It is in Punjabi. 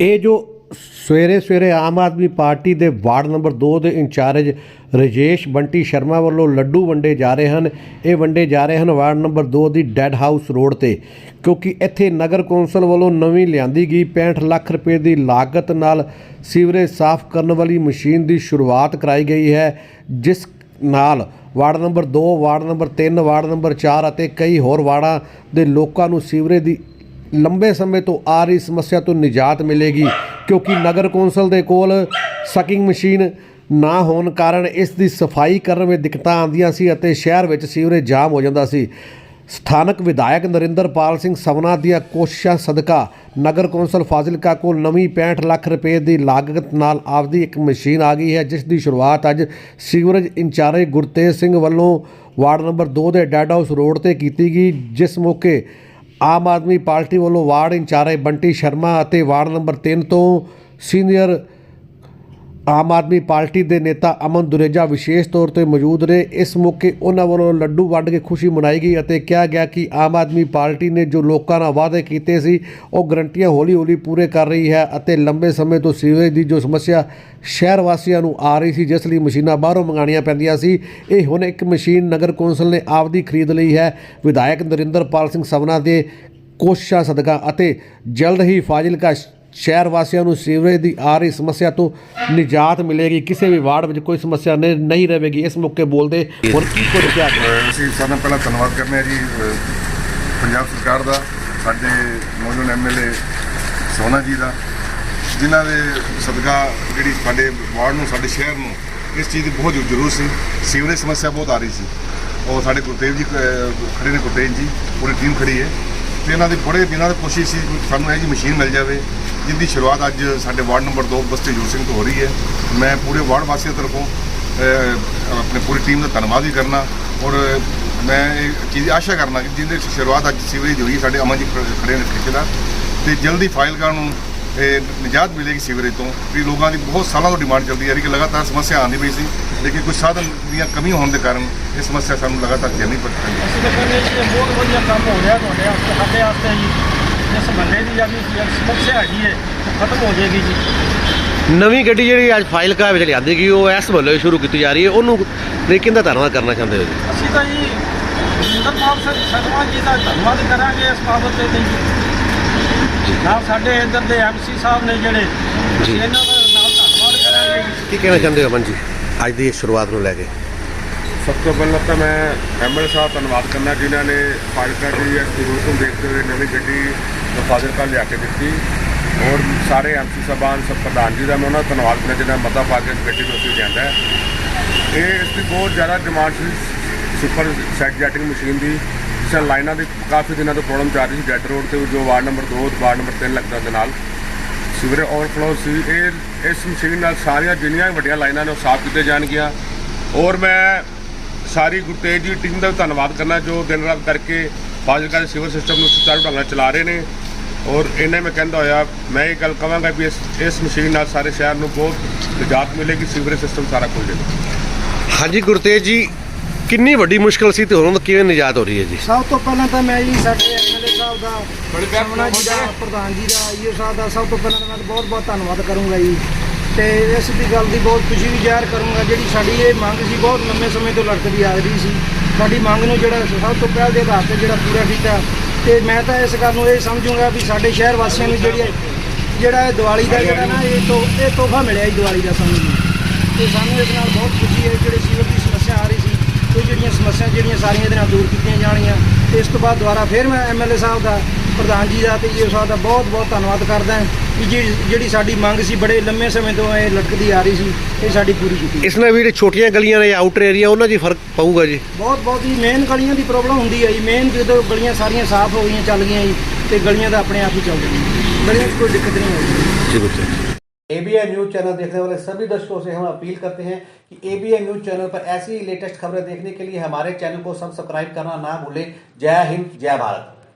ਇਹ ਜੋ ਸਵੇਰੇ ਸਵੇਰੇ ਆਮ ਆਦਮੀ ਪਾਰਟੀ ਦੇ ਵਾਰਡ ਨੰਬਰ 2 ਦੇ ਇੰਚਾਰਜ ਰਜੇਸ਼ ਬੰਟੀ ਸ਼ਰਮਾ ਵੱਲੋਂ ਲੱਡੂ ਵੰਡੇ ਜਾ ਰਹੇ ਹਨ, ਇਹ ਵੰਡੇ ਜਾ ਰਹੇ ਹਨ ਵਾਰਡ ਨੰਬਰ 2 ਦੀ ਡੈਡ ਹਾਊਸ ਰੋਡ ਤੇ, ਕਿਉਂਕਿ ਇੱਥੇ ਨਗਰ ਕੌਂਸਲ ਵੱਲੋਂ ਨਵੀਂ ਲਿਆਂਦੀ ਗਈ 65 ਲੱਖ ਰੁਪਏ ਦੀ ਲਾਗਤ ਨਾਲ ਸੀਵਰੇਜ ਸਾਫ਼ ਕਰਨ ਵਾਲੀ ਮਸ਼ੀਨ ਦੀ ਸ਼ੁਰੂਆਤ ਕਰਾਈ ਗਈ ਹੈ, ਜਿਸ ਨਾਲ ward number 2 ward number 3 ward number 4 ਅਤੇ ਕਈ ਹੋਰ ਵਾਰਡਾਂ ਦੇ ਲੋਕਾਂ ਨੂੰ ਸੀਵਰੇਜ ਦੀ ਲੰਬੇ ਸਮੇਂ ਤੋਂ ਆ ਰਹੀ ਸਮੱਸਿਆ ਤੋਂ ਨਿਜਾਤ ਮਿਲੇਗੀ, ਕਿਉਂਕਿ ਨਗਰ ਕੌਂਸਲ ਦੇ ਕੋਲ ਸਕਿੰਗ ਮਸ਼ੀਨ ਨਾ ਹੋਣ ਕਾਰਨ ਇਸ ਦੀ ਸਫ਼ਾਈ ਕਰਨ ਵਿੱਚ ਦਿੱਕਤਾਂ ਆਉਂਦੀਆਂ ਸੀ ਅਤੇ ਸ਼ਹਿਰ ਵਿੱਚ ਸੀਵਰੇਜ ਜਾਮ ਹੋ ਜਾਂਦਾ ਸੀ। ਸਥਾਨਕ ਵਿਧਾਇਕ ਨਰਿੰਦਰਪਾਲ ਸਿੰਘ ਸਵਨਾ ਦੀਆਂ ਕੋਸ਼ਿਸ਼ਾਂ ਸਦਕਾ ਨਗਰ ਕੌਂਸਲ ਫਾਜ਼ਿਲਕਾ ਕੋਲ ਨਵੀਂ 65 ਲੱਖ ਰੁਪਏ ਦੀ ਲਾਗਤ ਨਾਲ ਆਪਦੀ ਇੱਕ ਮਸ਼ੀਨ ਆ ਗਈ ਹੈ, ਜਿਸ ਦੀ ਸ਼ੁਰੂਆਤ ਅੱਜ ਸੀਵਰੇਜ ਇੰਚਾਰਜ ਗੁਰਤੇਜ ਸਿੰਘ ਵੱਲੋਂ ਵਾਰਡ ਨੰਬਰ 2 ਦੇ ਡੈਡ ਹਾਊਸ ਰੋਡ ਤੇ ਕੀਤੀ ਗਈ, ਜਿਸ ਮੌਕੇ ਆਮ ਆਦਮੀ ਪਾਰਟੀ ਵੱਲੋਂ ਵਾਰਡ ਇੰਚਾਰਜ ਬੰਟੀ ਸ਼ਰਮਾ ਅਤੇ ਵਾਰਡ ਨੰਬਰ 3 ਤੋਂ ਸੀਨੀਅਰ ਆਮ ਆਦਮੀ ਪਾਰਟੀ ਦੇ ਨੇਤਾ ਅਮਨ ਦੁਰੇਜਾ ਵਿਸ਼ੇਸ਼ ਤੌਰ ਤੇ ਮੌਜੂਦ ਰਹੇ। ਇਸ ਮੌਕੇ ਉਹਨਾਂ ਵੱਲੋਂ ਲੱਡੂ ਵੰਡ ਕੇ ਖੁਸ਼ੀ ਮਨਾਈ ਗਈ ਅਤੇ ਕਿਹਾ ਗਿਆ ਕਿ ਆਮ ਆਦਮੀ ਪਾਰਟੀ ਨੇ ਜੋ ਲੋਕਾਂ ਨਾਲ ਵਾਅਦੇ ਕੀਤੇ ਸੀ, ਉਹ ਗਰੰਟੀਆਂ ਹੌਲੀ-ਹੌਲੀ ਪੂਰੇ ਕਰ ਰਹੀ ਹੈ ਅਤੇ ਲੰਬੇ ਸਮੇਂ ਤੋਂ ਸੀਵਰੇਜ ਦੀ ਜੋ ਸਮੱਸਿਆ ਸ਼ਹਿਰ ਵਾਸੀਆਂ ਨੂੰ ਆ ਰਹੀ ਸੀ, ਜਿਸ ਲਈ ਮਸ਼ੀਨਾਂ ਬਾਹਰੋਂ ਮੰਗਾਣੀਆਂ ਪੈਂਦੀਆਂ ਸੀ। ਇਹ ਹੁਣ ਇੱਕ ਮਸ਼ੀਨ ਨਗਰ ਕੌਂਸਲ ਨੇ ਆਪਦੀ ਖਰੀਦ ਲਈ ਹੈ। ਵਿਧਾਇਕ ਨਰਿੰਦਰਪਾਲ ਸਿੰਘ ਸਵਨਾ ਦੇ ਕੋਸ਼ਿਸ਼ਾਂ ਸਦਕਾ ਅਤੇ ਜਲਦ ਹੀ ਫਾਜ਼ਿਲਕਾ ਸ਼ਹਿਰ ਵਾਸੀਆਂ ਨੂੰ ਸੀਵਰੇਜ ਦੀ ਆ ਰਹੀ ਸਮੱਸਿਆ ਤੋਂ ਨਿਜਾਤ ਮਿਲੇਗੀ ਕਿਸੇ ਵੀ ਵਾਰਡ ਵਿੱਚ ਕੋਈ ਸਮੱਸਿਆ ਨਹੀਂ ਨਹੀਂ ਰਹੇਗੀ ਇਸ ਮੌਕੇ ਬੋਲਦੇ ਹੁਣ ਕੀ ਕੁਝ ਕਿਹਾ ਅਸੀਂ ਸਾਰਿਆਂ ਨਾਲੋਂ ਪਹਿਲਾਂ ਧੰਨਵਾਦ ਕਰਨੇ ਹਾਂ ਜੀ ਪੰਜਾਬ ਸਰਕਾਰ ਦਾ ਸਾਡੇ ਮੌਜੂਦ ਐਮਐਲਏ ਸੋਨਾ ਜੀ ਦਾ ਜਿਨ੍ਹਾਂ ਦੇ ਸਦਕਾ ਜਿਹੜੀ ਸਾਡੇ ਵਾਰਡ ਨੂੰ ਸਾਡੇ ਸ਼ਹਿਰ ਨੂੰ ਇਸ ਚੀਜ਼ ਦੀ ਬਹੁਤ ਜ਼ਰੂ- ਜ਼ਰੂਰਤ ਸੀ ਸੀਵਰੇਜ ਸਮੱਸਿਆ ਬਹੁਤ ਆ ਰਹੀ ਸੀ। ਉਹ ਸਾਡੇ ਗੁਰਦੇਵ ਜੀ ਅਹ, ਖੜੇ ਨੇ ਗੁਰਦੇਵ ਜੀ ਪੂਰੀ ਟੀਮ ਖੜੀ ਹੈ। ਤੇ ਇਹਨਾਂ ਦੇ ਬੜੇ ਦਿਨਾਂ ਦੀ ਕੋਸ਼ਿਸ਼ ਸੀ ਕਿ ਸਾਨੂੰ ਇਹ ਜੀ ਮਸ਼ੀਨ ਮਿਲ ਜਾਵੇ ਜਿਹਦੀ ਸ਼ੁਰੂਆਤ ਅੱਜ ਸਾਡੇ ਵਾਰਡ ਨੰਬਰ 2 ਬਸਤੀ ਜੂਰ ਸਿੰਘ ਤੋਂ ਹੋ ਰਹੀ ਹੈ। ਮੈਂ ਪੂਰੇ ਵਾਰਡ ਵਾਸੀਆਂ ਤਰਫੋਂ ਆਪਣੇ ਪੂਰੀ ਟੀਮ ਦਾ ਧੰਨਵਾਦ ਵੀ ਕਰਨਾ ਔਰ ਮੈਂ ਇਹ ਚੀਜ਼ ਆਸ਼ਾ ਕਰਨਾ ਕਿ ਜਿਹਦੇ ਸ਼ੁਰੂਆਤ ਅੱਜ ਸੀਵਰੇਜ ਹੋਈ ਸਾਡੇ ਅਮਨ ਜੀ ਖੜੇ ਨੇ ਠੇਕੇਦਾਰ। ਤੇ ਜਲਦੀ ਫਾਈਲ ਨੂੰ, ਇਹ, ਨਿਜਾਤ ਮਿਲੇਗੀ ਸੀਵਰੇਜ ਤੋਂ ਵੀ ਲੋਕਾਂ ਦੀ ਬਹੁਤ ਸਾਲਾਂ ਤੋਂ ਡਿਮਾਂਡ ਚੱਲਦੀ ਆ ਰਹੀ ਕਿ ਲਗਾਤਾਰ ਸਮੱਸਿਆ ਆਉਂਦੀ ਪਈ ਸੀ, ਲੇਕਿਨ ਕੁਝ ਸਾਧਨ ਦੀਆਂ ਕਮੀ ਹੋਣ ਦੇ ਕਾਰਨ ਇਹ ਸਮੱਸਿਆ ਸਾਨੂੰ ਲਗਾਤਾਰ ਚੱਲਣੀ ਪੜ ਰਹੀ ਹੈ। ਬਹੁਤ ਵਧੀਆ ਕੰਮ ਹੋ ਰਿਹਾ ਤੁਹਾਡੇ ਸਾਡੇ ਵਾਸਤੇ ਜੀ। ਇਸ ਬੰਦੇ ਦੀ ਜਿਹੜੀ ਸਮੱਸਿਆ ਹੈਗੀ ਹੈ ਉਹ ਖਤਮ ਹੋ ਜਾਏਗੀ ਜੀ। ਨਵੀਂ ਗੱਡੀ ਜਿਹੜੀ ਅੱਜ ਫਾਈਲ ਕਾ ਵਿੱਚ ਲਿਆਂਦੀ ਗਈ ਉਹ ਇਸ ਵੱਲੋਂ ਹੀ ਸ਼ੁਰੂ ਕੀਤੀ ਜਾ ਰਹੀ ਹੈ। ਉਹਨੂੰ ਲੇਕਿਨ ਦਾ ਧੰਨਵਾਦ ਕਰਨਾ ਚਾਹੁੰਦੇ ਹੋ ਜੀ? ਅਸੀਂ ਤਾਂ ਜੀ ਜਿੰਦਰਪਾਲ ਸਿੰਘ ਸ਼ਰਮਾ ਜੀ ਦਾ ਧੰਨਵਾਦ ਕਰਾਂਗੇ ਇਸ ਬਾਬਤ ਤੇ ਜੀ। ਨਾਲ ਸਾਡੇ ਇੱਧਰ ਦੇ ਐਮਸੀ ਸਾਹਿਬ ਨੇ ਜਿਹੜੇ ਜੀ। ਇਹਨਾਂ ਦਾ ਨਾਲ ਧੰਨਵਾਦ ਕਰਾਂਗੇ ਜੀ। ਕੀ ਕਹਿਣਾ ਚਾਹੁੰਦੇ ਹੋ ਅਮਨ ਜੀ? ਅੱਜ ਦੀ ਸ਼ੁਰੂਆਤ ਨੂੰ ਲੈ ਕੇ। ਸਭ ਤੋਂ ਪਹਿਲਾਂ ਤਾਂ ਮੈਂ ਐਮਐਲ ਸਾਹਿਬ ਧੰਨਵਾਦ ਕਰਨਾ ਜਿਨ੍ਹਾਂ ਨੇ ਫਾਜ਼ਿਲਕਾ ਦੀ ਇਸ ਜ਼ਰੂਰਤ ਨੂੰ ਦੇਖਦੇ ਹੋਏ ਨਵੀਂ ਗੱਡੀ ਫਾਜ਼ਿਲਕਾ ਲਿਆ ਕੇ ਦਿੱਤੀ। ਔਰ ਸਾਰੇ ਐਮਸੀ ਸਾਹਿਬਾਨ, ਸਭ ਪ੍ਰਧਾਨ ਜੀ ਦਾ ਮੈਂ ਉਹਨਾਂ ਦਾ ਧੰਨਵਾਦ ਕਰਨਾ ਜਿਹਨਾਂ ਮਤਾ ਪਾ ਕੇ ਗੱਡੀ ਨੂੰ ਅਸੀਂ ਲਿਆਂਦਾ ਇਹ ਇਸ ਦੀ ਬਹੁਤ ਜ਼ਿਆਦਾ ਡਿਮਾਂਡ ਸੀ, ਸੁਪਰ ਸੈਟ ਜੈਟਿੰਗ ਮਸ਼ੀਨ ਦੀ, ਜਿਸ ਨਾਲ ਲਾਈਨਾਂ ਦੀ ਕਾਫੀ ਦਿਨਾਂ ਤੋਂ ਪ੍ਰੋਬਲਮ ਚੱਲ ਰਹੀ ਸੀ, ਜੈਟ ਰੋਡ ਤੇ ਜੋ ਵਾਰਡ ਨੰਬਰ 2 ਵਾਰਡ ਨੰਬਰ 3 ਲੱਗਦਾ ਦੇ ਨਾਲ। ਸੀਵਰੇਜ ਓਵਰਫਲੋ ਸੀ, ਇਹ ਇਸ ਮਸ਼ੀਨ ਨਾਲ ਸਾਰੀਆਂ ਜਿੰਨੀਆਂ ਵੀ ਵੱਡੀਆਂ ਲਾਈਨਾਂ ਨੇ ਉਹ ਸਾਫ਼ ਕੀਤੇ ਜਾਣਗੀਆਂ। ਔਰ ਮੈਂ ਸਾਰੀ ਗੁਰਤੇਜ ਜੀ ਟੀਮ ਦਾ ਵੀ ਧੰਨਵਾਦ ਕਰਨਾ ਜੋ ਦਿਨ ਰਾਤ ਕਰਕੇ ਫਾਜ਼ਿਲਕਾ ਦੇ ਸਿਵਲ ਸਿਸਟਮ ਨੂੰ ਸੁਚਾਰੂ ਢੰਗ ਨਾਲ ਚਲਾ ਰਹੇ ਨੇ। ਔਰ ਇਹਨੇ ਮੈਂ ਕਹਿੰਦਾ ਹੋਇਆ ਮੈਂ ਇਹ ਗੱਲ ਕਹਾਂਗਾ ਵੀ ਇਸ ਇਸ ਮਸ਼ੀਨ ਨਾਲ ਸਾਰੇ ਸ਼ਹਿਰ ਨੂੰ ਬਹੁਤ ਨਿਜਾਤ ਮਿਲੇਗੀ ਸੀਵਰੇਜ ਸਿਸਟਮ ਸਾਰਾ ਖੁੱਲ ਜਾਏਗਾ ਹਾਂਜੀ ਗੁਰਤੇਜ ਜੀ ਕਿੰਨੀ ਵੱਡੀ ਮੁਸ਼ਕਲ ਸੀ ਤੇ ਹੁਣ ਕਿਵੇਂ ਨਿਜਾਤ ਹੋ ਰਹੀ ਹੈ ਜੀ? ਸਭ ਤੋਂ ਪਹਿਲਾਂ ਤਾਂ ਮੈਂ ਜੀ ਸਾਡੇ ਐਮਐਲਏ ਸਾਹਿਬ ਦਾ ਸਮਣਾ ਜੀ ਦਾ ਪ੍ਰਧਾਨ ਜੀ ਦਾ ਆਈਓ ਸਾਹਿਬ ਦਾ ਸਭ ਤੋਂ ਪਹਿਲਾਂ ਤਾਂ ਮੈਂ ਬਹੁਤ ਬਹੁਤ ਧੰਨਵਾਦ ਕਰੂੰਗਾ ਜੀ। ਤੇ ਇਸ ਦੀ ਗੱਲ ਦੀ ਬਹੁਤ ਖੁਸ਼ੀ ਵੀ ਜ਼ਾਹਰ ਕਰੂੰਗਾ, ਜਿਹੜੀ ਸਾਡੀ ਇਹ ਮੰਗ ਸੀ, ਬਹੁਤ ਲੰਮੇ ਸਮੇਂ ਤੋਂ ਲੜਕਦੀ ਆ ਰਹੀ ਸੀ। ਸਾਡੀ ਮੰਗ ਨੂੰ ਜਿਹੜਾ ਸਭ ਤੋਂ ਪਹਿਲ ਦੇ ਆਧਾਰ ਤੇ ਜਿਹੜਾ ਪੂਰਾ ਕੀਤਾ, ਤੇ ਮੈਂ ਤਾਂ ਇਸ ਗੱਲ ਨੂੰ ਇਹ ਸਮਝੂੰਗਾ ਵੀ ਸਾਡੇ ਸ਼ਹਿਰ ਵਾਸੀਆਂ ਨੂੰ ਜਿਹੜੀ ਜਿਹੜਾ ਇਹ ਦੀਵਾਲੀ ਦਾ ਜਿਹੜਾ ਨਾ, ਇਹ ਤੋਂ, ਇਹ ਤੋਹਫਾ ਮਿਲਿਆ ਜੀ ਦੀਵਾਲੀ ਦਾ ਸਾਨੂੰ ਜੀ। ਤੇ ਸਾਨੂੰ ਇਸ ਨਾਲ ਬਹੁਤ ਖੁਸ਼ੀ ਹੈ, ਜਿਹੜੇ ਸੀਵਰ ਦੀ ਸਮੱਸਿਆ ਆ ਰਹੀ ਸੀ ਇਹ ਜਿਹੜੀਆਂ ਸਮੱਸਿਆ ਜਿਹੜੀਆਂ ਸਾਰੀਆਂ ਇਹਦੇ ਨਾਲ ਦੂਰ ਕੀਤੀਆਂ ਜਾਣਗੀਆਂ ਤੇ ਇਸ ਤੋਂ ਬਾਅਦ ਦੁਬਾਰਾ ਫਿਰ ਮੈਂ ਐਮਐਲਏ ਸਾਹਿਬ ਦਾ, ਪ੍ਰਧਾਨ ਜੀ ਦਾ ਤੇ ਈਓ ਸਾਹਿਬ ਦਾ ਬਹੁਤ ਬਹੁਤ ਧੰਨਵਾਦ ਕਰਦਾ ਕਿ ਜਿਹੜੀ ਜਿਹੜੀ ਸਾਡੀ ਮੰਗ ਸੀ ਬੜੇ ਲੰਮੇ ਸਮੇਂ ਤੋਂ ਇਹ ਲਟਕਦੀ ਆ ਰਹੀ ਸੀ ਇਹ ਸਾਡੀ ਪੂਰੀ ਕੀਤੀ ਇਸ ਨਾਲ ਵੀ ਜਿਹੜੇ ਛੋਟੀਆਂ ਗਲੀਆਂ ਨੇ ਆਊਟਰ ਏਰੀਆ ਉਹਨਾਂ 'ਚ ਹੀ ਫਰਕ ਪਊਗਾ ਜੀ ਬਹੁਤ ਬਹੁਤ ਹੀ ਮੇਨ ਗਲੀਆਂ ਦੀ ਪ੍ਰੋਬਲਮ ਹੁੰਦੀ ਹੈ ਜੀ ਮੇਨ ਜਦੋਂ ਗਲੀਆਂ ਸਾਰੀਆਂ ਸਾਫ਼ ਹੋ ਗਈਆਂ ਚੱਲ ਗਈਆਂ ਜੀ ਤੇ ਗਲੀਆਂ ਦਾ ਆਪਣੇ ਆਪ ਹੀ ਚੱਲ ਜਾਣਗੀਆਂ ਗਲੀਆਂ 'ਚ ਕੋਈ ਦਿੱਕਤ ਨਹੀਂ ਆਉਂਦੀ ਜੀ ਗੁਰਤੇਜ एबीएन न्यूज चैनल देखने वाले सभी दर्शकों से हम अपील करते हैं कि एबीएन न्यूज चैनल पर ऐसी ही लेटेस्ट खबरें देखने के लिए हमारे चैनल को सब्सक्राइब करना ना भूलें जय हिंद जय भारत